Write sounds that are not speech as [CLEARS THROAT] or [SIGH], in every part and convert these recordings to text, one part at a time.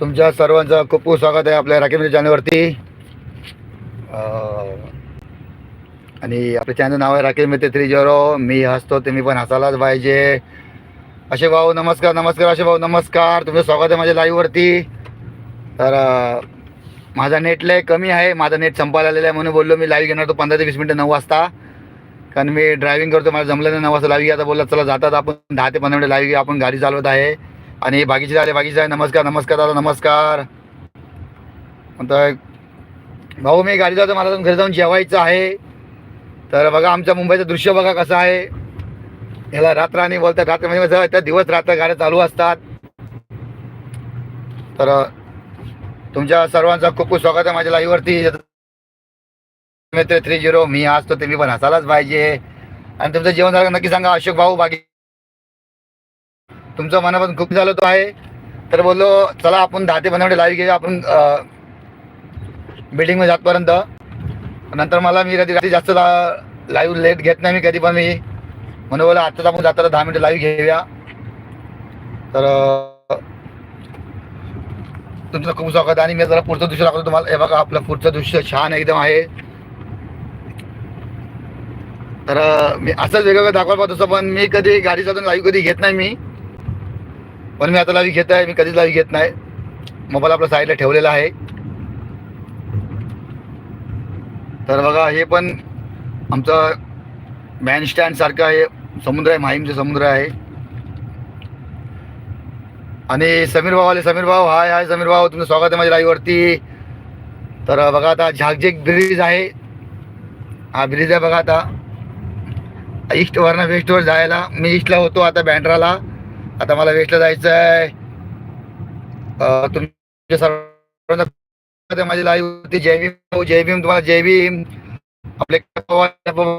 तुमच्या सर्वांचं खूप खूप स्वागत आहे आपल्या राकेश चॅनलवरती. आणि आपल्या चॅनल नाव आहे राकेश मित्र थ्री झिरो. मी हसतो तुम्ही पण हसायलाच पाहिजे. असे भाऊ नमस्कार नमस्कार असे भाऊ नमस्कार. तुमचं स्वागत आहे माझ्या लाईव्हवरती. तर माझा नेट लय कमी आहे. माझा नेट संपायला आलेला आहे म्हणून बोललो मी लाईव्ह घेणार तो पंधरा ते वीस मिनटं नऊ वाजता. कारण मी ड्रायव्हिंग करतो मला जमलं नाही नऊ वाजता लाईव्ह घ्या आता बोलला चला जातात आपण. दहा ते पंधरा मिनटं लाईव्ह घ्या आपण गाडी चालवत आहे. आणि बागीचे झाले बागीचे आहे नमस्कार नमस्कार दादा नमस्कार. म्हणतोय भाऊ मी गाडी जातो मला घरी जाऊन जेवायचं आहे. तर बघा आमच्या मुंबईचं दृश्य बघा कसं आहे. याला रात्र आणि बोलतात रात्र म्हणजे त्या दिवस रात्र गाड्या चालू असतात. तर तुमच्या सर्वांचं खूप खूप स्वागत आहे माझ्या लाईव्हवरती. मित्र थ्री झिरो मी असतो तुम्ही पण हसायलाच पाहिजे. आणि तुमचं जेवण झालं नक्की सांगा. अशोक भाऊ बाकी तुमचं मनापासून खूप झालं तो आहे. तर बोललो चला आपण दहा ते पंधरा मिनिट लाईव्ह घेऊया आपण बिल्डिंगमध्ये जातपर्यंत. नंतर मला मी कधी कधी जास्त लाईव्ह लेट घेत नाही मी कधी पण मी. म्हणून बोला आत्ताच आपण जाताना दहा मिनिटं लाईव्ह घेऊया. तर तुमचं खूप स्वागत आणि मी जरा पुढचं दृश्य दाखवतो तुम्हाला. हे बघा आपलं पुढचं दृश्य छान एकदम आहे. तर मी असंच वेगवेगळं दाखवायला पाहतो पण मी कधी गाडी चालून लाईव्ह कधी घेत नाही मी. पण मी आता लावी घेत आहे मी कधीच लावी घेत नाही. मोबाईल आपल्या साईडला ठेवलेला आहे. तर बघा हे पण आमचं मॅन स्टँड सारखं आहे. समुद्र आहे माहीमचं समुद्र आहे. आणि समीर भाऊ आले. समीर भाऊ हाय हाय समीर भाऊ तुमचं स्वागत आहे माझ्या लाईव्हवरती तर बघा आता झाकझेक ब्रिज आहे. हा ब्रिज आहे बघा आता. ईस्टवरनं वेस्टवर जायला. मी ईस्टला होतो आता बँड्राला आता मला वेस्टला जायचं आहे तुमच्या सर्वांना स्वागत लाईव्ह होती. जय भीम भाऊ जय भीम तुम्हाला जय भीम. आपले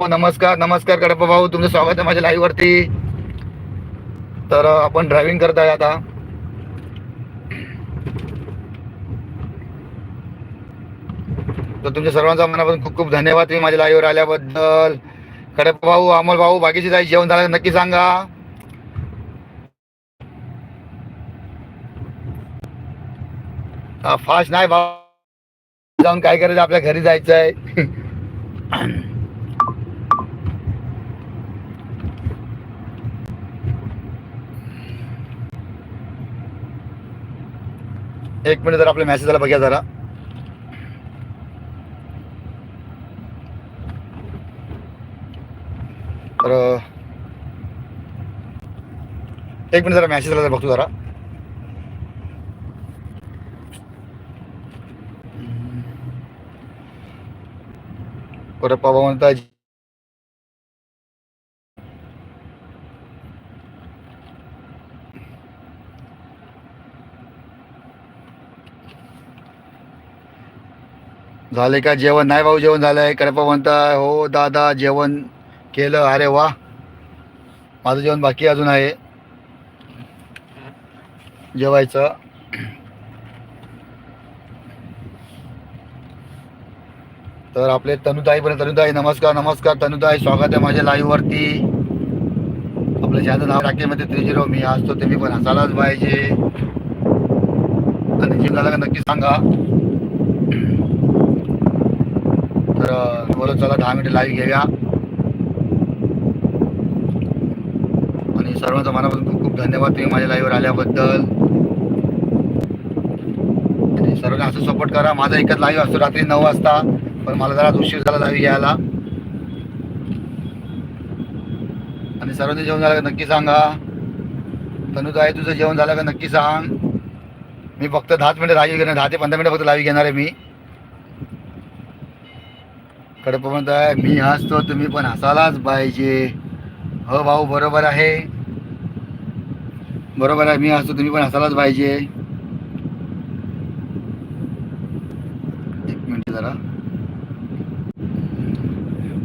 नमस्कार नमस्कार कडप्पा भाऊ. तुमचं स्वागत आहे माझ्या लाईव्ह वरती. तर आपण ड्रायव्हिंग करत आहे आता. तर तुमच्या सर्वांचा मनापासून खूप खूप धन्यवाद तुम्ही माझ्या लाईव्हवर आल्याबद्दल. कडप्पा भाऊ अमोल भाऊ बाकीचे जायची जेवण झालं नक्की सांगा. फास्ट नाही भाऊ. जाऊन काय करायचं? आपल्या घरी जायचं आहे एक मिनिट जरा आपल्या मेसेज बघा जरा. तर एक मिनिट जरा मेसेज आला बघतो जरा. परत बाबा म्हणतात झाले का जेवण? नाही भाऊ जेवण झालंय कडपा म्हणताय हो दादा जेवण केलं. अरे वा. माझं जेवण बाकी अजून आहे. जेवायचं. तर आपले तनुताई पण तनुताई नमस्कार नमस्कार तनुताई स्वागत आहे माझ्या लाईव्ह वरती. आपलं चॅनल नाव राखेमध्ये थ्री झिरो मी असतो तुम्ही पण हसायलाच पाहिजे. आणि जिम नक्की सांगा. तर अं, बोलत चला दहा मिनिटं लाईव्ह घेऊया. आणि सर्वांचा मनापासून खूप खूप धन्यवाद तुम्ही माझ्या लाईव्हवर आल्याबद्दल. आणि सर्वांना असं सपोर्ट करा. माझा एकच लाईव्ह असतो रात्री नऊ वाजता. पण मला जरा उशीर झाला दहावी घ्यायला आणि सर्वांनी जेवण झालं का नक्की सांगा. तनुताई तुझं जेवण झालं का नक्की सांग. मी फक्त दहाच मिनिटं लाईव्ह घेणार दहा ते पंधरा मिनिटं फक्त लाईव्ह घेणार आहे मी. कडप आहे मी हसतो तुम्ही पण हसायलाच पाहिजे. हो भाऊ बरोबर आहे. बरोबर आहे मी हसतो तुम्ही पण हसायलाच पाहिजे. एक मिनिट जरा.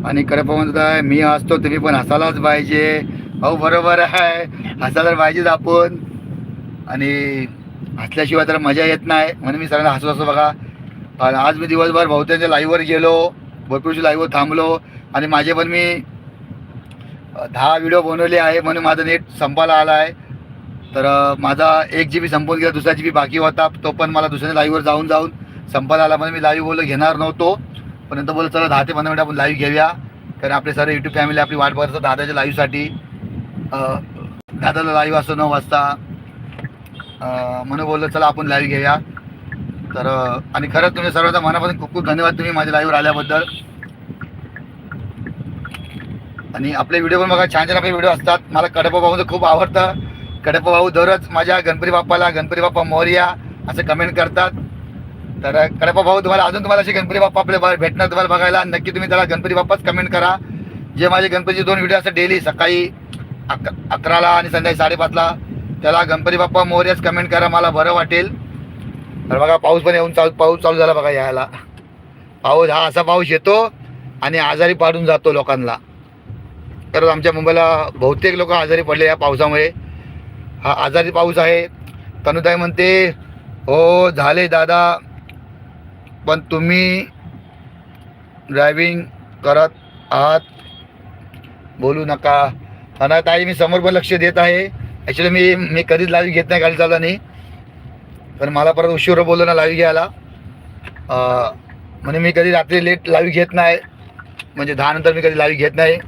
आणि खरं पण आहे मी हसतो तुम्ही पण हसायलाच पाहिजे. अहो बरोबर आहे. हसायला पाहिजेच आपण. आणि हसल्याशिवाय तर मजा येत नाही. म्हणून मी सगळ्यांना हसू हसू बघा. आणि आज मी दिवसभर बहुतेकच्या लाईव्हवर गेलो. भरपूरशी लाईव्हवर थांबलो. आणि माझे पण मी दहा व्हिडिओ बनवले आहे म्हणून माझं नेट संपायला आला आहे तर माझा एक जी बी संपून गेला दुसरा जी बी बाकी होता. तो पण मला दुसऱ्या लाईव्हवर जाऊन जाऊन संपायला आला. म्हणून मी लाईव्ह बोलून घेणार नव्हतो. पण नंतर बोललो चला दहा ते पंधरा मिनिट आपण लाईव्ह घेऊया. कारण आपले सारे युट्यूब फॅमिली आपली वाट बघत असतात दादाच्या लाईव्हसाठी दादाला लाईव्ह असतो नऊ वाजता. म्हणून बोललो चला आपण लाईव्ह घेऊया. तर आणि खरंच तुमच्या सर्वांचा मनापासून खूप खूप धन्यवाद तुम्ही माझ्या लाईव्हवर आल्याबद्दल. आणि आपले व्हिडिओ पण बघा छान छान आपले व्हिडिओ असतात. मला कडप्पा भाऊ खूप आवडतं. कडप्पा भाऊ दररोज माझ्या गणपती बाप्पाला गणपती बाप्पा मोर्या असं कमेंट करतात. तर कडप्पा भाऊ हो, तुम्हाला अजून तुम्हाला असे गणपती बाप्पा आपले भेटणार तुम्हाला बघायला. नक्की तुम्ही त्याला गणपती बाप्पाच कमेंट करा. जे माझे गणपतीचे दोन व्हिडिओ असतात डेली सकाळी अक अकराला आणि संध्याकाळी साडेपाचला त्याला गणपती बाप्पा मोर्याच कमेंट करा मला बरं वाटेल. तर बघा पाऊस पण येऊन चालू पाऊस चालू झाला बघा यायला. पाऊस हा असा पाऊस येतो आणि आजारी पाडून जातो लोकांना. तर आमच्या मुंबईला बहुतेक लोक आजारी पडले या पावसामुळे. हा आजारी पाऊस आहे. तनुताई म्हणते हो झाले दादा. पण तुम्ही ड्रायव्हिंग करत आहात बोलू नका. आणि ताई मी समोर पण लक्ष देत आहे. ॲक्च्युली मी मी कधीच लावी घेत नाही गाडी चालवताना. पण मला परत उशीर बोललो ना लावी घ्यायला. म्हणजे मी कधी रात्री लेट लावी घेत नाही. म्हणजे दहा नंतर मी कधी लावी घेत नाही.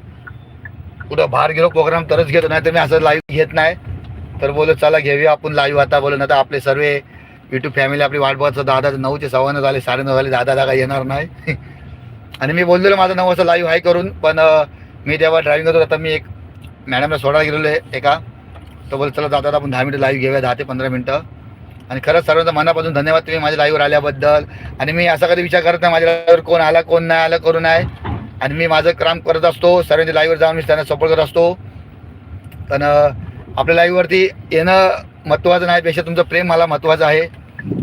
कुठं बाहेर गेलो प्रोग्राम तरच घेतो नाही तर मी असं लाईव्ह घेत नाही. तर बोलत चला घेऊया आपण लाईव्ह आता. बोलू ना तर आपले सर्व यूट्यूब फॅमिली आपली वाट बघत दादा नऊचे सव्वानं झाले झाले साडेनऊ झाले दादा दादा येणार नाही. [LAUGHS] आणि मी बोललेलो माझं नऊ वाजता लाईव्ह आहे करून पण मी तेव्हा ड्रायव्हिंग करतो आता मी एक मॅडमला सोडायला गेलेलो आहे एका. तो बोल चला दादा आपण दहा मिनटं लाईव्ह घेऊया दहा ते पंधरा मिनटं आणि खरंच सर्वांचा मनापासून धन्यवाद तुम्ही माझ्या लाईव्हवर आल्याबद्दल. आणि मी असा कधी विचार करत नाही माझ्या लाईव्हवर कोण आला कोण नाही आला करू आहे आणि मी माझं काम करत असतो सर्वांच्या लाईव्हवर जाऊन मी त्यांना सपोर्ट करत असतो. पण आपल्या लाईव्हवरती येणं महत्त्वाचं नाही पेक्षा तुमचं प्रेम मला महत्त्वाचं आहे.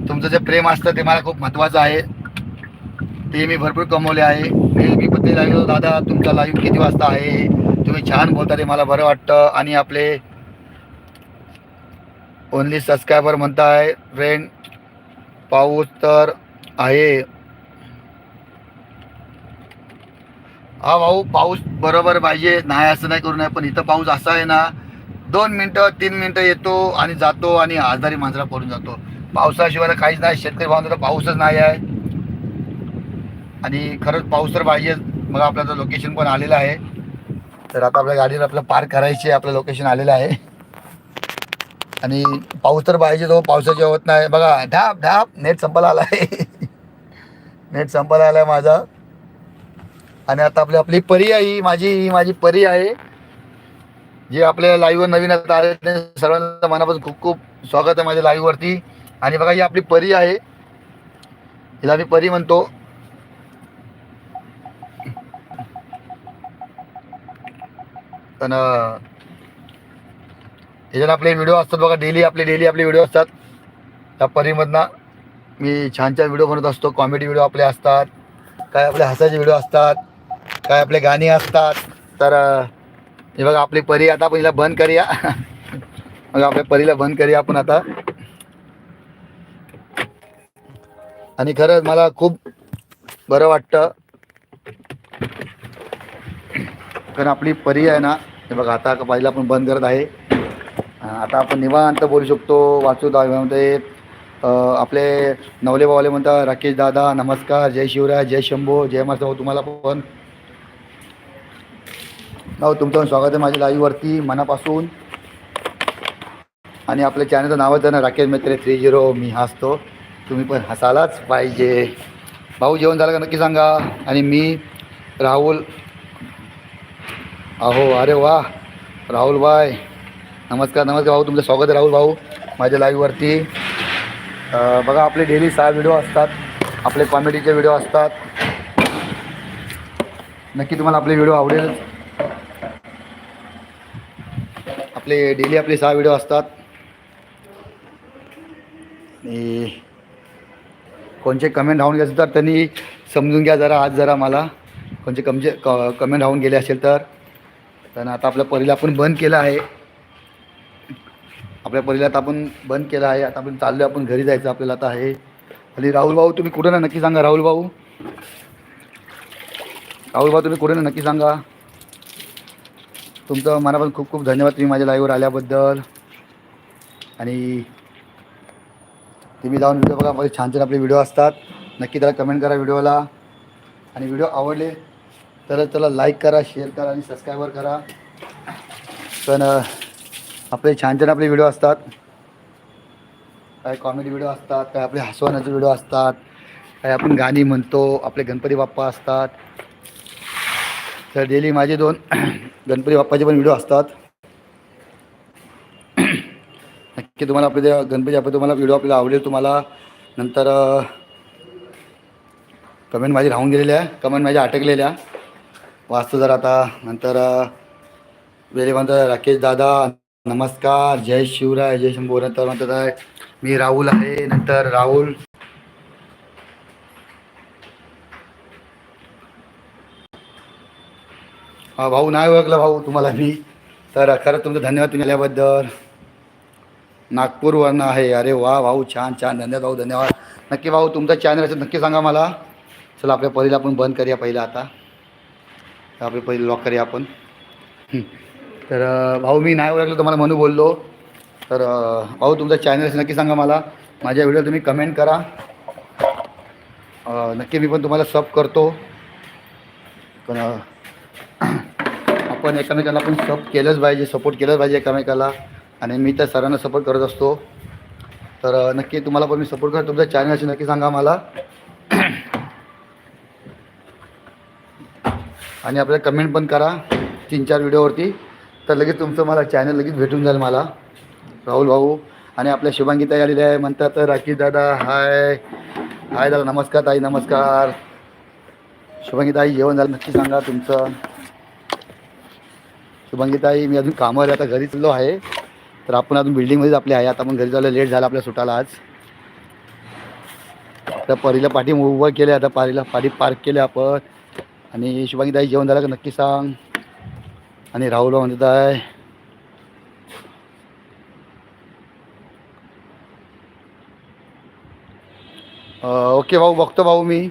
तुमचं जे प्रेम असतं ते मला खूप महत्त्वाचं आहे. ते मी भरपूर कमवले आहे. मी मी पण दादा तुमचा लाईव्ह किती वाजता आहे? तुम्ही छान बोलता ते मला बरं वाटतं. आणि आपले ओनली सबस्क्रायबर म्हणताय फ्रेंड पाऊस तर आहे. हा भाऊ पाऊस बरोबर पाहिजे. नाही असं नाही करू नये. पण इथं पाऊस असा आहे ना दोन मिनटं तीन मिनटं येतो आणि जातो आणि आजारी माणसाला पडून जातो. पावसाशिवाय तर काहीच नाही शेतकरी भावांना पाऊसच नाही आहे. आणि खरंच पाऊस तर पाहिजे. मग आपलं लोकेशन पण आलेलं आहे. तर आता आपल्या गाडीला आपलं पार्क करायची आपलं लोकेशन आलेलं आहे. आणि पाऊस तर पाहिजे तो पावसाची होत नाही. बघा ढाप ढाप नेट संपायला आला आहे. नेट संपायला आला आहे माझा. आणि आता आपली आपली परी आहे ही माझी ही माझी परी आहे. जे आपल्या लाईव्हवर नवीन आता आले सर्वांचं मनापासून खूप खूप स्वागत आहे माझ्या लाईव्हवरती आणि बघा ही आपली परी आहे. हिला मी परी म्हणतो. पण ह्याच्यात आपले व्हिडिओ असतात बघा डेली आपले डेली आपले व्हिडिओ असतात. त्या परीमधनं मी छान छान व्हिडिओ बनवत असतो. कॉमेडी व्हिडिओ आपले असतात. काय आपले हसायचे व्हिडिओ असतात. काय आपले गाणी असतात. तर हे बघा आपली परी आता आपण हिला बंद करूया. मग आपल्या परीला बंद करूया आपण आता. आणि खरंच मला खूप बरं वाटतं. कारण आपली परी आहे ना हे बघा आता पहिला आपण बंद करत आहे. आता आपण निवांत बोलू शकतो वाचू म्हणते आपले नवले बावले म्हणतात राकेश दादा नमस्कार जय शिवराय जय शंभो जय मासा तुम्हाला पण नाव तुमचं स्वागत आहे माझ्या लाईव्हवरती मनापासून. आणि आपल्या चॅनलचं नाव आहे ना राकेश मित्रे थ्री झिरो मी हसतो. तुम्ही पण हसायलाच पाहिजे. भाऊ जेवण झालं का? नक्की सांगा. आणि मी राहुल. अहो अरे वा. राहुल भाई. नमस्कार नमस्कार भाऊ तुमचं स्वागत आहे राहुल भाऊ माझ्या लाईव्हवरती बघा आपले डेली सहा व्हिडिओ असतात. आपले कॉमेडीचे व्हिडिओ असतात. नक्की तुम्हाला आपले व्हिडिओ आवडेल आपले डेली आपले सहा व्हिडिओ असतात. आणि कोणचे कमेंट राहून गेले असेल तर त्यांनी समजून घ्या जरा आज जरा मला. कोणचे कमचे क कमेंट राहून गेले असेल तर. तर आता आपल्या परीला आपण बंद केलं आहे. आपल्या परीला आता आपण बंद केलं आहे. आता आपण चाललो आपण घरी जायचं आपल्याला आता आहे. आणि राहुल भाऊ तुम्ही कुठं ना नक्की सांगा राहुल भाऊ. राहुल भाऊ तुम्ही कुठे ना नक्की सांगा. तुमचं मनापासून खूप खूप धन्यवाद तुम्ही माझ्या लाईव्हवर आल्याबद्दल. आणि तुम्ही जाऊन व्हिडिओ बघा माझे छान छान आपले व्हिडिओ असतात. नक्की त्याला कमेंट करा व्हिडिओला आणि व्हिडिओ आवडले तर त्याला लाईक करा शेअर करा आणि सबस्क्रायबर करा. पण आपले छान छान आपले व्हिडिओ असतात. काही कॉमेडी व्हिडिओ असतात काही आपले हसवण्याचे व्हिडिओ असतात. काही आपण गाणी म्हणतो आपले गणपती बाप्पा असतात. तर डेली माझे दोन [CLEARS THROAT] गणपती बाप्पाचे पण व्हिडिओ असतात. [CLEARS THROAT] नक्की तुम्हाला आपले गणपती बाप्पा तुम्हाला व्हिडिओ आपल्याला आवडेल तुम्हाला. नंतर कमेंट माझी राहून गेलेल्या आहे. कमेंट माझ्या अटकलेल्या वाचतो जर आता. नंतर वेळे म्हणतात राकेश दादा नमस्कार. जय शिवराय जय शंभू. नंतर म्हणतात आहे मी राहुल आहे. नंतर राहुल. भाऊ नाही ओळखला भाऊ तुम्हाला मी. तर खरं तुमचं धन्यवाद तुम्ही आल्याबद्दल. नागपूरवरनं आहे. अरे वा भाऊ छान छान. धन्यवाद भाऊ धन्यवाद. नक्की भाऊ तुमचा चॅनल असेल नक्की सांगा मला. चला आपल्या पहिला आपण बंद करूया पहिला आता. आपले पहिले लॉक करूया आपण. तर भाऊ मी नाही ओळखलं तुम्हाला म्हणू बोललो. तर भाऊ तुमचा चॅनल असेल नक्की सांगा मला. माझ्या व्हिडिओ तुम्ही कमेंट करा. नक्की मी पण तुम्हाला सब करतो. पण आपण एकमेकाला पण सप केलंच पाहिजे सपोर्ट केलंच पाहिजे एकमेकाला. आणि मी त्या सरांना सपोर्ट करत असतो. तर नक्की तुम्हाला पण मी सपोर्ट करतो. तुमच्या चॅनलशी नक्की सांगा मला. आणि आपल्याला कमेंट पण करा तीन चार व्हिडिओवरती. तर लगेच तुमचं मला चॅनल लगेच भेटून जाईल मला. राहुल भाऊ आणि आपल्या शुभांगी ताई आलेल्या आहे. म्हणतात राकेश दादा हाय. हाय दादा नमस्कार ताई नमस्कार. शुभांगी ताई जेवण झालं नक्की सांगा तुमचं. शुभांगीताई मी अजून कामावर आता घरी चाललो आहे. तर आपण अजून बिल्डिंगमध्येच आपले आहे. आता आपण घरी चाललो लेट झाला आपल्या सुटाला आज. आता परीला पाठी उभं केले आता पारीला पाठी पार्क केले आपण. आणि शुभांगीताई जेवण झालं का नक्की सांग. आणि राहुल म्हणत आहे. ओके भाऊ बघतो भाऊ मी.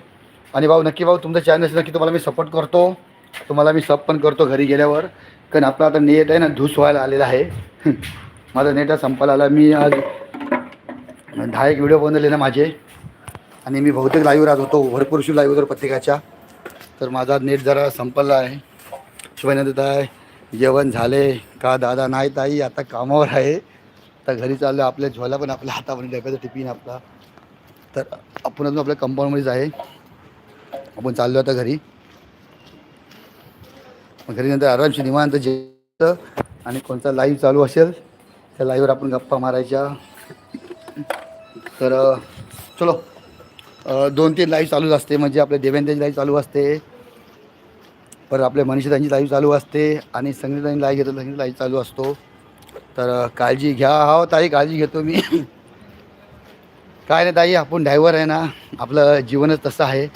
आणि भाऊ नक्की भाऊ तुमचं चॅनल नक्की तुम्हाला मी सपोर्ट करतो. तुम्हाला मी सब पण करतो घरी गेल्यावर. कारण आपला आता नेट आहे ना धूस व्हायला आलेला आहे. माझा नेट संपायला आला. मी आज दहा एक व्हिडिओ बनवले ना माझे. आणि मी बहुतेक लाईव्ह राहत होतो भरपूर शिव लाईव्ह होतो प्रत्येकाच्या. तर माझा नेट जरा संपला आहे. शिवाय देत आहे जेवण झाले. का दादा? नाही ताई आता कामावर आहे. तर घरी चाललं आपल्या झोला पण आपल्या हातामध्ये डब्याचा टिफिन आपला. तर आपण अजून आपल्या कंपाऊंडमध्येच आहे. आपण चाललो आता घरी. मग घरी नंतर आरामशी निवांत जेवतं. आणि कोणता लाईव्ह चालू असेल त्या लाईव्हवर आपण गप्पा मारायच्या. तर चलो. दोन तीन लाईव्ह चालूच असते. म्हणजे आपल्या देवेंद्रची लाईव्ह चालू असते. परत आपल्या मनीषातांची लाईव्ह चालू असते. आणि संगीतांची लाईव्ह घेतो संगीत लाईव्ह चालू असतो. तर काळजी घ्या. हो ताई काळजी घेतो मी. काय नाही ताई आपण ड्रायव्हर आहे ना. आपलं जीवनच तसं आहे.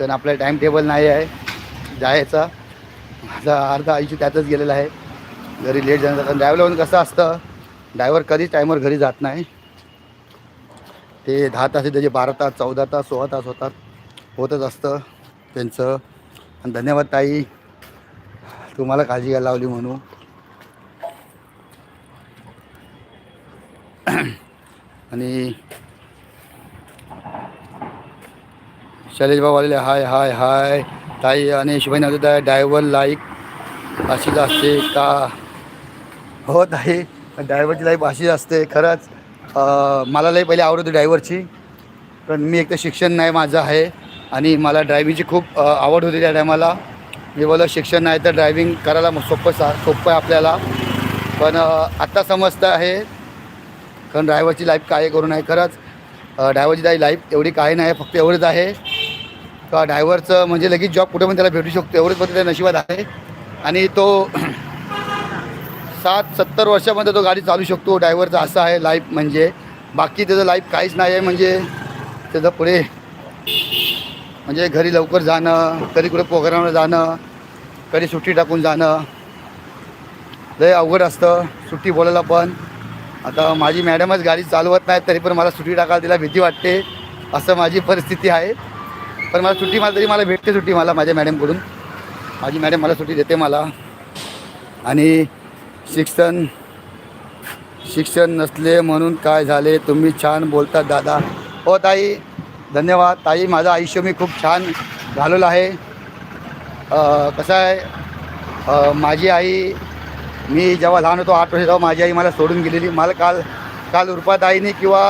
तर आपलं टाईम टेबल नाही आहे. जायचा. माझा अर्धा आयुष्य त्यातच गेलेलं आहे. घरी लेट जाण्याचं ड्रायव्हर कसं असतं ड्रायव्हर कधीच टाईमवर घरी जात नाही. ते दहा तास त्याचे बारा तास चौदा तास सोळा तास होतात होतच असतं त्यांचं. आणि धन्यवाद ताई तुम्हाला काळजी घ्यायला लावली म्हणून. [CLEARS THROAT] आणि शैलेश भाऊ आलेले हाय हाय हाय. ताई आणि शुभाई नव्हतं आहे ड्रायव्हर लाईक अशीच असते का? हो ताई डायव्हरची लाईफ अशीच असते खरंच. मला लई पहिले आवडत होती ड्रायव्हरची पण मी एक तर शिक्षण नाही माझं आहे. आणि मला ड्रायव्हिंगची खूप आवड होती त्या टायमाला. मी बोललं शिक्षण नाही तर ड्रायव्हिंग करायला मग सोपं सा सोपं आहे आपल्याला. पण आत्ता समजतं आहे कारण ड्रायव्हरची लाईफ काय करू नाही खरंच. ड्रायव्हरची काही लाईफ एवढी काही नाही फक्त एवढंच आहे. का ड्रायव्हरचं म्हणजे लगेच जॉब कुठे पण त्याला भेटू शकतो एवढंच मात्र त्या नशिबात आहे. आणि तो सात सत्तर वर्षामध्ये तो गाडी चालू शकतो ड्रायव्हरचा असं आहे लाईफ म्हणजे. बाकी त्याचं लाईफ काहीच नाही आहे म्हणजे त्याचं पुढे म्हणजे घरी लवकर जाणं कधी कुठे प्रोग्रामला जाणं कधी सुट्टी टाकून जाणं. लय अवघड असतं सुट्टी बोलायला पण. आता माझी मॅडमच गाडी चालवत नाही तरी पण मला सुट्टी टाकायला तिला भीती वाटते असं माझी परिस्थिती आहे. पण मला सुट्टी मला तरी मला भेटते सुट्टी मला माझ्या मॅडमकडून. माझी मॅडम मला सुट्टी देते मला. आणि शिक्षण शिक्षण नसले म्हणून काय झाले? तुम्ही छान बोलतात दादा. हो ताई धन्यवाद. ताई माझं आयुष्य मी खूप छान घालवलं आहे. कसं आहे? माझी आई मी जेव्हा लहान होतो आठ वर्ष तेव्हा माझी आई मला सोडून गेलेली. मला काल काल उर्पाताईने किंवा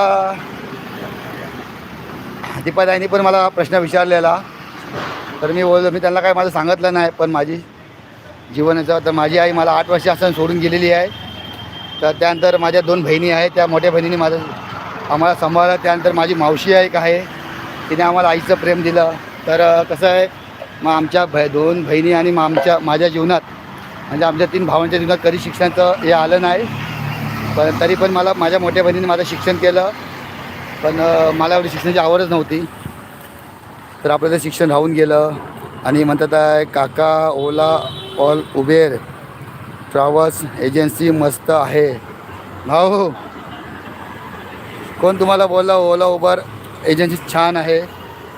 दीपाताईने पण मला प्रश्न विचारलेला. तर मी बोललो मी त्यांना काय माझं सांगितलं नाही पण माझी जीवनाचं तर माझी आई मला आठ वर्ष असं सोडून गेलेली आहे. तर त्यानंतर माझ्या दोन बहिणी आहेत त्या मोठ्या बहिणीने माझं आम्हाला सांभाळलं. त्यानंतर माझी मावशी आहे एक आहे तिने आम्हाला आईचं प्रेम दिलं. तर कसं आहे मग आमच्या भ दोन बहिणी आणि मग आमच्या माझ्या जीवनात म्हणजे आमच्या तीन भावांच्या जीवनात कधी शिक्षणाचं हे आलं नाही. पण तरी पण मला माझ्या मोठ्या बहिणीने माझं शिक्षण केलं. पण मला एवढी शिक्षणाची आवडच नव्हती. तर आपलं ते शिक्षण राहून गेलं. आणि म्हणतात आहे काका Ola all Uber travels agency मस्त आहे. भाऊ कोण तुम्हाला बोलला ओला उबर एजन्सी छान आहे?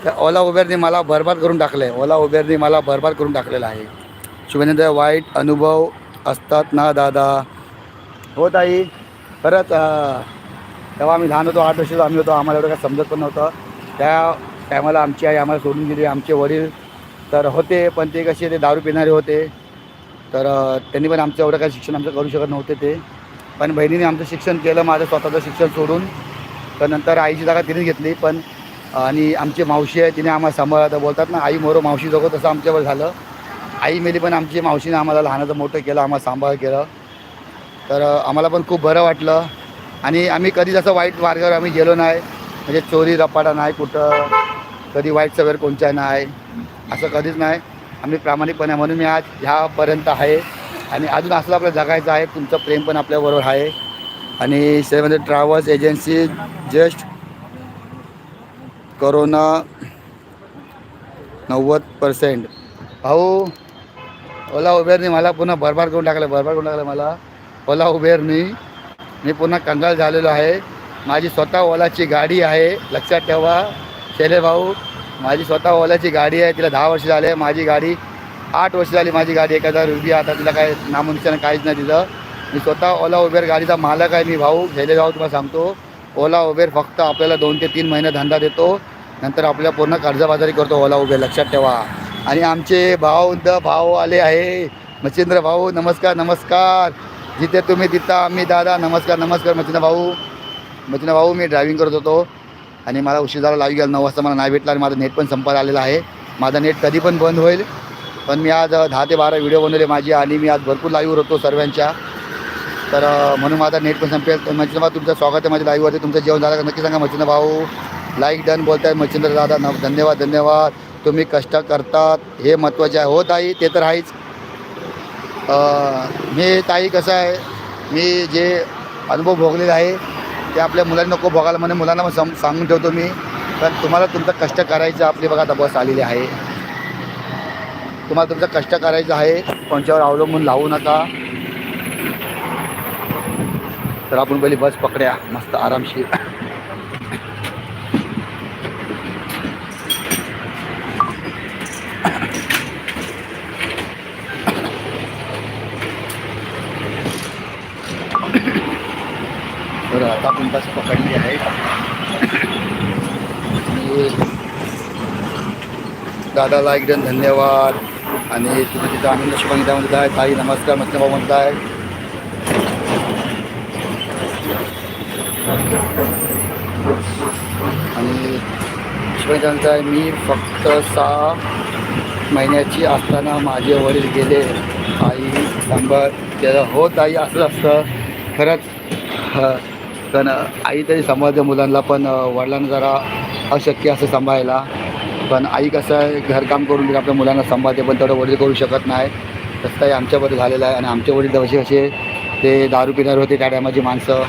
त्या ओला उबेरने मला भरभार करून टाकलं आहे ओला उबेरने मला भरभार करून टाकलेलं आहे. शुभेंद्र वाईट अनुभव असतात ना दादा? हो ताई. परत तेव्हा आम्ही लहान होतो आठ वर्षाचा आम्ही होतो आम्हाला एवढं काय समजत पण नव्हतं. त्या टायमाला आमची आई आम्हाला सोडून गेली आमचे वडील तर होते पण ते कसे ते दारू पिणारे होते. तर त्यांनी पण आमचं एवढं काही शिक्षण आमचं करू शकत नव्हते ते. पण बहिणीने आमचं शिक्षण केलं माझं स्वतःचं शिक्षण सोडून. तर नंतर आईची जागा तिने घेतली पण आणि आमची मावशी आहे तिने आम्हाला सांभाळलं. तर बोलतात ना आई मोरो मावशी जगो तसं आमच्यावर झालं. आई मेली पण आमची मावशीने आम्हाला लहानाचं मोठं केलं आम्हाला सांभाळ केलं. तर आम्हाला पण खूप बरं वाटलं. आणि आम्ही कधी जसं वाईट मार्गावर आम्ही गेलो नाही. म्हणजे चोरी रपाटा नाही कुठं. कधी वाईट सवय कोणत्या नाही. असं कधीच नाही. आम्ही प्रामाणिकपणे म्हणून मी आज ह्यापर्यंत आहे. आणि अजून असलं आपलं जगायचं आहे. तुमचं प्रेम पण आपल्याबरोबर आहे. आणि seven travels agency just corona नव्वद पर्सेंट भाऊ ओला उबेरनी मला पुन्हा बरबाद करून टाकलं भरभार करून टाकलं मला. ओला उबेरनी. मी पुन्हा कंगाल झालेलो आहे. माझी स्वतः ओलाची गाडी आहे. लक्षात ठेवा. शेले भाऊ माझी स्वतः ओलाची गाडी आहे. तिला दहा वर्ष झाले. माझी गाडी आठ वर्ष झाली माझी गाडी एक हजार रुपये आता तिला काय नामनिशाण काहीच नाही दिलं. मी स्वतः ओला उबेर गाडीचा मालक आहे मी भाऊ. झेले भाऊ तुम्हाला सांगतो. ओला उबेर फक्त आपल्याला दोन ते तीन महिने धंदा देतो. नंतर आपल्या पूर्ण कर्जबाजारी करतो ओला उबेर. लक्षात ठेवा. आणि आमचे भाऊ द भाऊ आले आहे. मच्छिंद्र भाऊ नमस्कार नमस्कार. जिथे तुम्ही तिथं आम्ही दादा नमस्कार नमस्कार मचिना भाऊ. मचिना भाऊ मी ड्रायव्हिंग करत होतो. आणि मला उशीर झाला लावी गेला नऊ वाजता मला नाही भेटला आणि माझं नेट पण संपायला आलेलं आहे. माझं नेट कधी पण बंद होईल. पण मी आज दहा ते बारा व्हिडिओ बनवले माझी आणि मी आज भरपूर लाईव्हवर होतो सर्वांच्या. तर म्हणून माझा नेट पण संपेल. तर मच्छिंद्र भाऊ तुमचं स्वागत आहे माझ्या लाईव्हवरती तुमचं जेवण झालं नक्की सांगा मच्छिंद्र भाऊ. लाईक डन बोलताय मच्छिंद्र दादा. न धन्यवाद धन्यवाद. तुम्ही कष्ट करतात. हे महत्त्वाचे आहे. होत आहे ते तर आहेच. मी ताई कसं आहे मी जे अनुभव भोगलेला आहे ते आपल्या मुलांना नको भोगायला म्हणे मुलांना मग सम सांगून ठेवतो मी. कारण तुम्हाला तुमचं कष्ट करायचं आपली बघा आता बस आलेली आहे. तुम्हाला तुमचं कष्ट करायचं आहे कोणच्यावर अवलंबून लावू नका. तर आपण पहिली बस पकड्या मस्त आरामशीर तर आता आपण बस पकडली आहे. आणि दादाला एकदम धन्यवाद. आणि तुम्ही तिथं आनंद शुभांगिता म्हणत आहे ताई नमस्कार. मस्त भाऊ म्हणत आहे. आणि शुभांगिता आहे मी फक्त सहा महिन्याची असताना माझे वडील गेले. आई सांबर त्याला होत ताई असं असतं. खरंच कारण पण आई तरी सांभाळते मुलांना पण वडिलांना जरा अशक्य असं सांभाळायला. पण आई कसं आहे घरकाम करून तरी आपल्या मुलांना सांभाळते पण तेवढं वडील करू शकत नाही. तसं काही आमच्याबद्दल झालेलं आहे आणि आमचे वडील जसे कसे ते दारू पिणारे होते त्या टायमाची माणसं.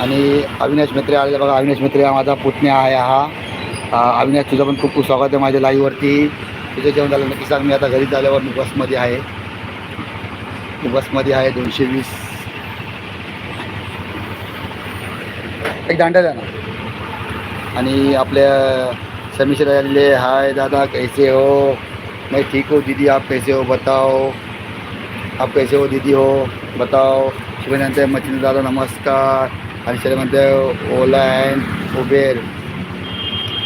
आणि अविनाश मित्रे आलेले बघा अविनाश मित्रे हा माझा पुतण्या आहे हा. अविनाश तुझं पण खूप खूप स्वागत आहे माझ्या लाईव्हवरती तुझं जेवण झालं नक्की सांग. मी आता घरी झाल्यावर मी बसमध्ये आहे. बसमध्ये आहे दोनशे वीस. एक दांडा द्या ना आणि आपल्या समीश्वर आलेले हाय दादा कैसे हो? मैं ठीक हो दीदी आप कैसे हो? बताओ। आप कैसे हो दीदी? हो बताओ। शिवाय म्हणते मच्छिंद्र दादा नमस्कार। आणि शिवाय म्हणते Ola and Uber.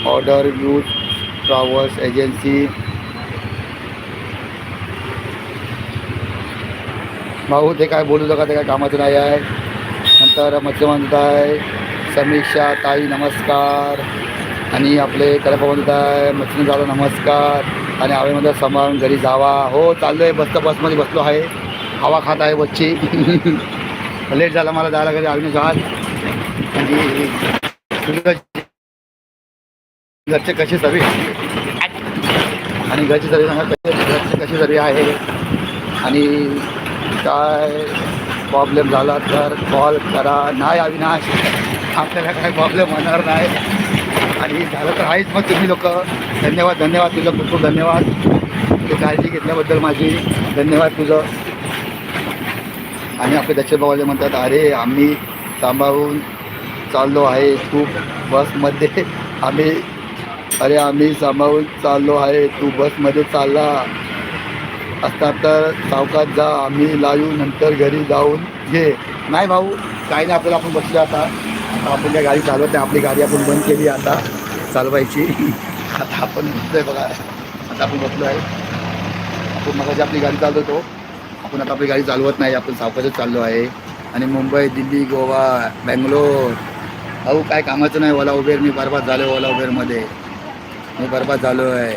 Order use travels agency भाऊ ते काय बोलू नका ते काय कामाचं नाही आहे. नंतर मच्छी म्हणत आहे समीक्षा ताई नमस्कार. आणि आपले कडपा आहे मच्छी दादा नमस्कार. आणि हवेमध्ये सांभाळून घरी जावा. हो चाललो आहे बसता बसमध्ये बसलो आहे. हवा खात आहे बसची [LAUGHS] लेट झाला मला जायला घरी आवीने आज आणि घरचे कसे सर्वे आणि घरची सर्वे सांगा कसे घरचे कशी सर्वे आहे? आणि काय प्रॉब्लेम झाला तर कॉल करा. नाही अविनाश आपल्याला काय प्रॉब्लेम होणार नाही. आणि झालं तर आहेच मग तुम्ही लोक. धन्यवाद धन्यवाद तुझं खूप खूप धन्यवाद. तू काळजी घेतल्याबद्दल माझी. धन्यवाद तुझं. आणि आपले दक्षिणबाबाले म्हणतात अरे आम्ही सांभाळून चाललो आहे. तू बसमध्ये आम्ही अरे आम्ही सांभाळून चाललो आहे. तू बसमध्ये चालला. असता तर सावकात जा आम्ही लायू नंतर घरी जाऊन घे. नाही भाऊ काही नाही आपल्याला आपण बसलो आता. आता आपण त्या गाडी चालवत नाही आपली गाडी आपण बंद केली आता चालवायची. [LAUGHS] आता आपण बसलोय बघा. आता आपण बसलो आहे आपण मगाशी आपली गाडी चालवतो. आपण आता आपली गाडी चालवत नाही आपण सावकातच चाललो आहे. आणि मुंबई दिल्ली गोवा बँगलोर. अहो काय कामाचं नाही ओला उबेर. मी बरबाद झालो ओला उबेरमध्ये. मी बरबाद झालो आहे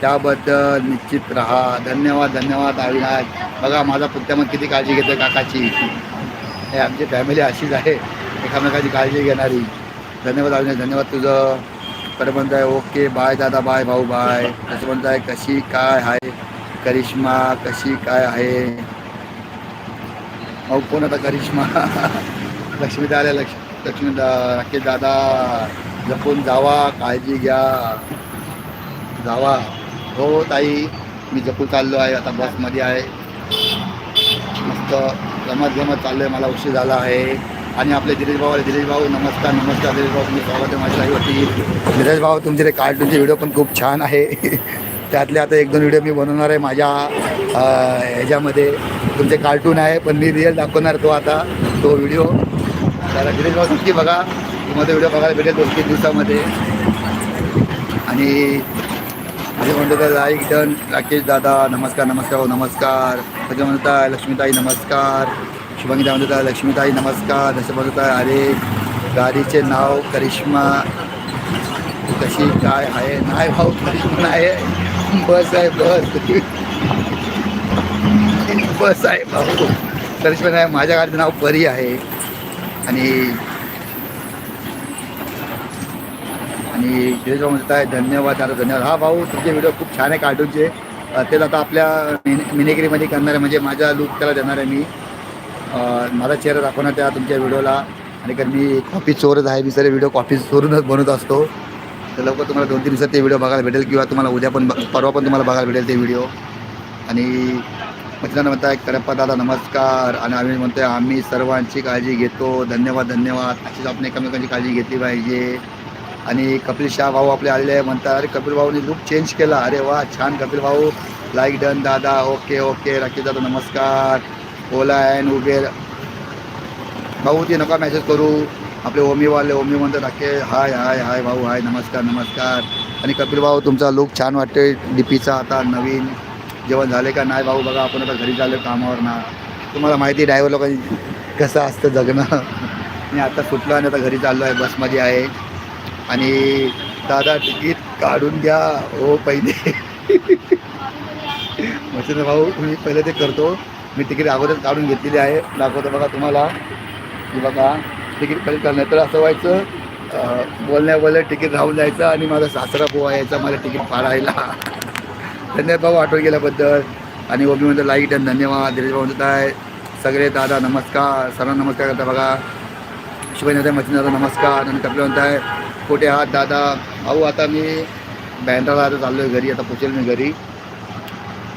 त्याबद्दल निश्चित राहा. धन्यवाद धन्यवाद अविनाश. बघा माझा पुत्यामध्ये किती काळजी घेतो काकाची. हे आमची फॅमिली अशीच आहे एकामेकाची काळजी घेणारी. धन्यवाद अविनाश धन्यवाद तुझं. परत म्हणताय ओके बाय दादा बाय भाऊ बाय असं म्हणताय आहे कशी काय आहे? करिश्मा कशी काय आहे? अहो कोण आता करिश्मा? [LAUGHS] लक्ष्मी आल्या लक्ष लक्ष्मी दा राकेश दादा. जपून जावा काळजी घ्या. जावा. हो ताई. मी जपून चाललो आहे. आता बसमध्ये आहे. मस्त गमत गमत चाललो आहे मला उशीर झाला आहे. आणि आपले दिनेश भाऊ दिनेश भाऊ नमस्कार नमस्कार. दिनेश भाऊ तुम्ही स्वागत आहे माझ्या लाईव्हवरती दिनेश भाऊ तुमचे ते कार्टूनचे व्हिडिओ पण खूप छान आहे. त्यातले आता एक दोन व्हिडिओ मी बनवणार आहे माझ्या ह्याच्यामध्ये. तुमचे कार्टून आहे पण मी रिअल दाखवणार तो आता तो व्हिडिओ. त्याला दिनेश भाऊ नक्की बघा. तुम्हाला व्हिडिओ बघायला भेटेल दोन तीन दिवसामध्ये. आणि माझे म्हणतो लाईक डन राकेश दादा नमस्कार नमस्कार भाऊ नमस्कार. सगळे म्हणत आहे लक्ष्मीताई नमस्कार. शुभांगी म्हणत आहे लक्ष्मीताई नमस्कार. जसं म्हणत आहे अरे गाडीचे नाव करिश्मा. कशी काय आहे? नाही भाऊ करिश्मा नाही. आहे बस आहे बस. बस आहे भाऊ. करिश्मा नाही माझ्या गाडीचं नाव परी आहे. आणि आणि जयजो म्हणत आहे धन्यवाद दादा धन्यवाद. हा भाऊ तुमचे व्हिडिओ खूप छान आहे कार्टूनचे अ, तेच आता आपल्या मिन मिनेगिरीमध्ये करणार आहे. म्हणजे माझा लुक त्याला देणार आहे मी. मला माझा चेहरा दाखवणार त्या तुमच्या व्हिडिओला आणि कारण मी कॉफी चोरच आहे मी सगळे व्हिडिओ कॉफी चोरूनच बनवत असतो. तर लवकर तुम्हाला दोन तीन दिवसात ते व्हिडिओ बघायला भेटेल किंवा तुम्हाला उद्या पण परवा पण तुम्हाला बघायला भेटेल ते व्हिडिओ आणि मित्रांनो म्हणताय करप्पा दादा नमस्कार. आणि आम्ही म्हणतोय आम्ही सर्वांची काळजी घेतो. धन्यवाद धन्यवाद. अशीच आपण एकमेकांची काळजी घेतली पाहिजे. आणि कपिल शाह भाऊ आपले आलेले आहे म्हणतात अरे कपिल भाऊने लुक चेंज केला. अरे वा छान कपिल भाऊ. लाईक डन दादा. ओके ओके राखी दादा नमस्कार. ओला अँड उबेर भाऊ ते नका मॅसेज करू. आपले ओमीवाले ओमी म्हणतात राखे हाय हाय हाय भाऊ हाय नमस्कार नमस्कार. आणि कपिल भाऊ तुमचा लुक छान वाटते डीपीचा आता नवीन. जेवण झाले का नाही भाऊ? बघा आपण आता घरी झालो कामावर ना. तुम्हाला माहिती आहे ड्रायव्हर लोकांनी कसं असतं जगणं. [LAUGHS] मी आता सुटलो आणि आता घरी चाललो आहे बसमध्ये आहे. आणि दादा तिकीट काढून घ्या. हो पहिले. मच्छिंद्र भाऊ मी पहिले ते करतो. मी तिकीट अगोदर काढून घेतलेली आहे. दाखवतो बघा तुम्हाला. की बघा तिकीट पहिले करणार तर असं व्हायचं बोलण्या बोलण्या तिकीट राहून जायचं आणि माझा सासरा पोवा यायचा मला तिकीट फाडायला धन्यवाद भाऊ आठवण केल्याबद्दल आणि ओबी म्हणतो लाइट आणि धन्यवाद. दिनेश भाऊ म्हणत आहे सगळे दादा नमस्कार. सर्वांना नमस्कार करता बघा. शिवाजी मच्छीदादा नमस्कार. आणि कपिल म्हणत आहे कुठे आहात दादा? भाऊ आता मी बँड्राला आता चाललो आहे घरी आता पोचेल मी घरी.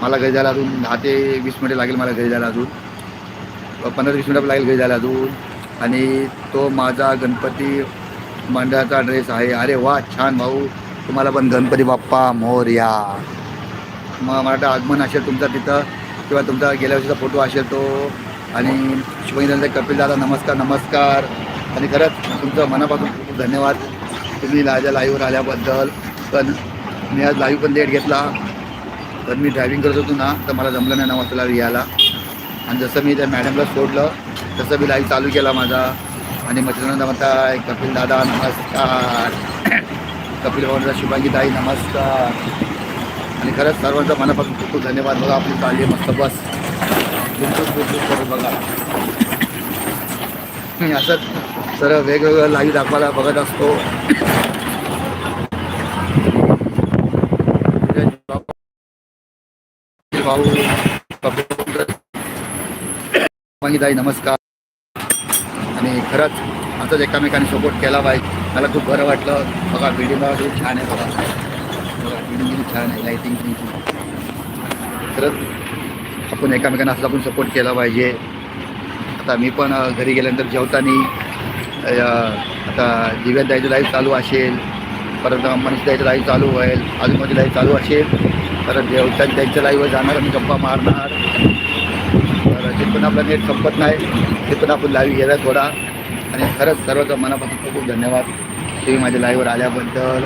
मला घरी जायला अजून दहा ते वीस मिनिटं लागेल मला घरी जायला अजून. पंधरा वीस मिनिटं लागेल घरी जायला अजून. आणि तो माझा गणपती मंडळाचा ड्रेस आहे. अरे वा छान भाऊ. तुम्हाला पण गणपती बाप्पा मोर्या. मग मला वाटतं आगमन असेल तुमचा तिथं किंवा तुमचा गेल्या वर्षीचा फोटो असेल तो. आणि शिवजयंती कपिल दादा नमस्कार नमस्कार. आणि खरंच तुमचं मनापासून खूप धन्यवाद. तुम्ही माझ्या लाईव्हवर आल्याबद्दल. पण मी आज लाईव्ह पण लेट घेतला. पण मी ड्रायव्हिंग करत होतो ना तर मला जमलं नाही नऊ वाजता यायला. आणि जसं मी त्या मॅडमला सोडलं तसं मी लाईव्ह चालू केला माझा. आणि मच्छिंद्र म्हणताय कपिल दादा नमस्कार. [COUGHS] कपिल भवनचा शुभांगी ताई नमस्कार. आणि खरंच सर्वांचा मनापासून खूप खूप धन्यवाद. बघा आपली चालली मस्त बस. बिलकुल बिलकुल करून बघा. [COUGHS] असंच तर वेगवेगळं लाईव्ह दाखवायला बघत असतो. भाऊ ताई नमस्कार. आणि खरंच असंच एकामेकांनी सपोर्ट केला पाहिजे मला खूप बरं वाटलं. बघा बिल्डिंग खूप छान आहे बघा. बघा बिल्डिंग छान आहे. लाईटिंग खरंच आपण एकामेकांना असं आपण सपोर्ट केला पाहिजे. आता मी पण घरी गेल्यानंतर जेवताना आता दिव्या द्यायची लाईव्ह चालू असेल परत मनीष द्यायची लाईव्ह चालू होईल अजून लाईव्ह चालू असेल परत जेवता त्यांच्या लाईव्हवर जाणार आणि गप्पा मारणार. तर ते पण आपला नेट संपत नाही ते पण आपण लाईव्ह गेला थोडा. आणि खरंच सर्वांचं मनापासून खूप खूप धन्यवाद. तुम्ही माझ्या लाईव्हवर आल्याबद्दल.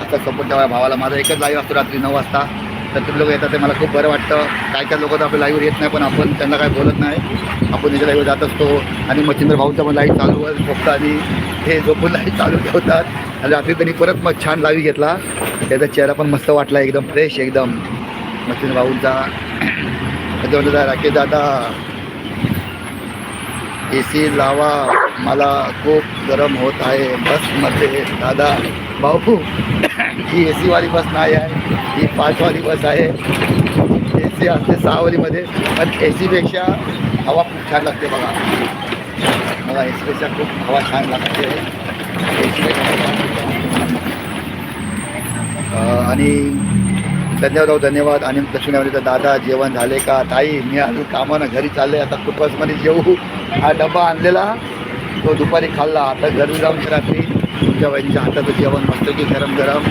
आता सपोर्ट ठेवा भावाला. माझा एकच लाईव्ह असतो रात्री नऊ वाजता. तर तुम्ही लोक येतात ते मला खूप बरं वाटतं. काय काय लोक तर आपल्या लाईव्हवर येत नाही पण आपण त्यांना काय बोलत नाही. आपण त्याच्या लाईव्हवर जात असतो. आणि मच्छिंद्र भाऊचा पण लाईव्ह चालू आहे झोपतं आणि हे झोपून लाईव्ह चालू ठेवतात. आणि रात्री त्यांनी परत मग छान लाईव्ह घेतला. त्याचा चेहरा पण मस्त वाटला एकदम फ्रेश एकदम. मच्छिंद्र भाऊंचा त्याच्यामध्ये राकेश दादा ए सी लावा. मला खूप गरम होत आहे बसमध्ये. दादा भाऊ. ही ए सीवाली बस नाही आहे ही पाचवाली बस आहे. ए सी असते सहावालीमध्ये पण ए सीपेक्षा हवा खूप छान लागते बघा. मला ए सीपेक्षा खूप हवा छान लागते. ए आणि धन्यवाद धन्यवाद. आणि लक्ष्मीनवरीचा दादा जेवण झाले का? ताई मी अजून कामानं घरी चालले आता खूपच बसमध्ये जेवू. हा डबा आणलेला तो दुपारी खाल्ला. आता घरी जाऊन रात्री तुमच्या वहिनीच्या हाताचं जेवण मस्त की गरम गरम.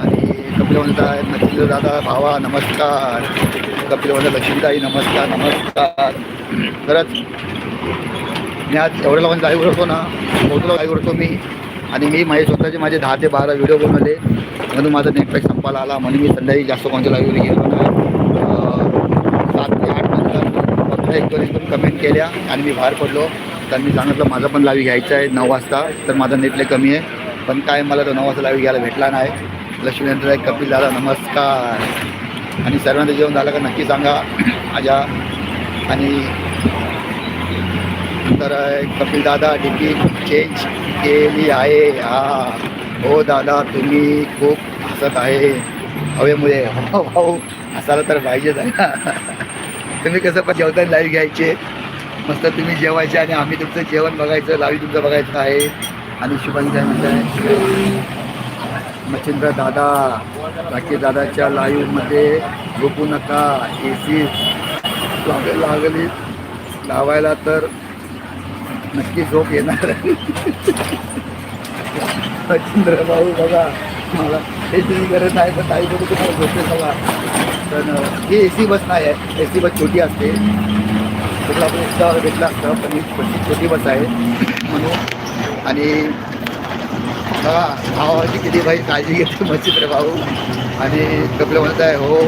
आणि कपिल म्हणतात नचिंद्र दादा भावा नमस्कार. कपिल म्हणतात लक्ष्मीताई नमस्कार नमस्कार. खरंच मी आज एवढ्या लोकांनी लाईव्ह होतो ना पोहोचलो लाईव्ह होतो मी. आणि मी माझे स्वतःचे माझे दहा ते बारा व्हिडिओ बनवले. म्हणून माझा नेटपॅक संपायला आला. म्हणून मी संध्याकाळी जास्त कोणत्या लाईव्हला गेलो ना सात ते आठ नंतर फक्त एक दोन एक दोन कमेंट केल्या आणि मी बाहेर पडलो. तर मी सांगितलं माझा पण लावी घ्यायचा आहे नऊ वाजता. तर माझा नेटले कमी आहे. पण काय मला तो नऊ वाजता लावी घ्यायला भेटला नाही. लक्ष्मीनंतर एक कपिल दादा नमस्कार. आणि सर्वांचं जेवण झालं का नक्की सांगा. [CLEARS THROAT] माझ्या आणि तर कपिल दादा तिकीट चेंज केली आहे. हा. हो दादा तुम्ही खूप हसत आहे. हवेमुळे. हो भाऊ हसायला तर पाहिजेच आहे. ना [LAUGHS] तुम्ही कसं पण जेवताना लाईव्ह घ्यायचे. मस्त तुम्ही जेवायचे आणि आम्ही तुमचं जेवण बघायचं लावी तुमचं बघायचं आहे. आणि शुभांगी काय म्हणताय मच्छिंद्र दादा राकेश दादाच्या लाईव्हमध्ये झोपू नका ए सी लागली. लावायला तर नक्की झोप येणार. मच्छिंद्र भाऊ बघा मला एसीची गरज नाही पण काही बघू तुम्हाला झोपे बघा. पण ही ए सी बस नाही आहे. ए सी बस छोटी असते. तुला आपण एक्स्ट्रा घेतलं असतं पण ही छोटी छोटी बस आहे. म्हणून आणि बघा भावाची किती भाई काळजी घेते मच्छिंद्र भाऊ आणि कपिल म्हणत आहे हो. हो.